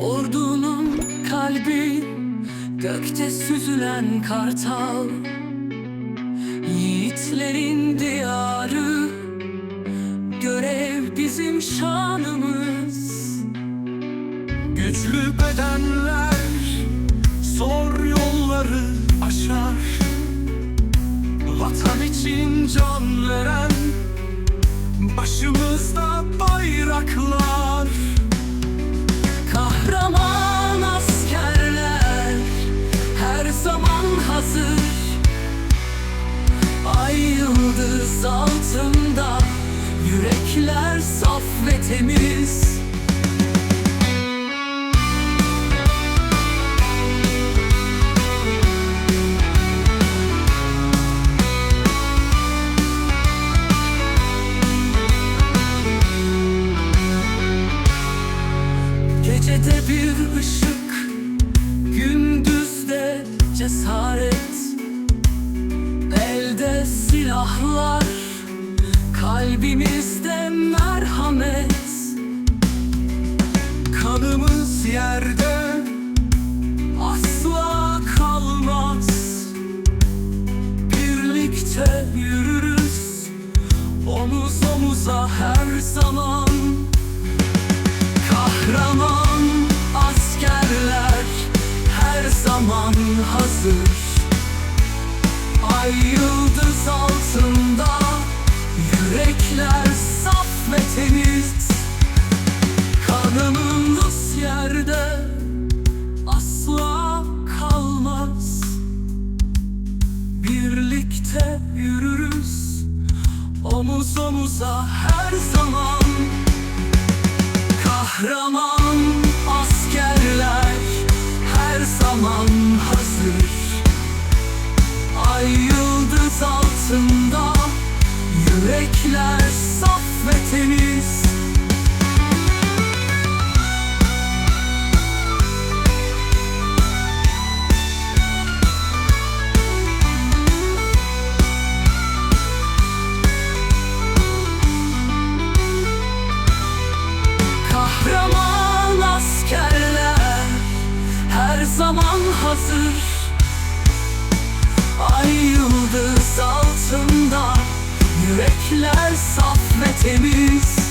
Ordunun kalbi gökte süzülen kartal. Yiğitlerin diyarı görev bizim şanımız. Güçlü bedenler zor yolları aşar. Vatan için can veren başımızda bayraklar. Kahraman askerler her zaman hazır. Ay yıldız altında yürekler saf ve temiz bir ışık, gündüzde cesaret. Elde silahlar, kalbimizde merhamet. Kanımız yerde Asla kalmaz. Birlikte yürürüz Omuz omuza her zaman. Kahraman zaman hazır. Ay yıldız altında Yürekler saf ve temiz. Kanımız yerde asla kalmaz. Birlikte yürürüz omuz omuza her zaman. Kahraman Kahraman askerler her zaman hazır. Ay yıldız altında yürekler saf ve temiz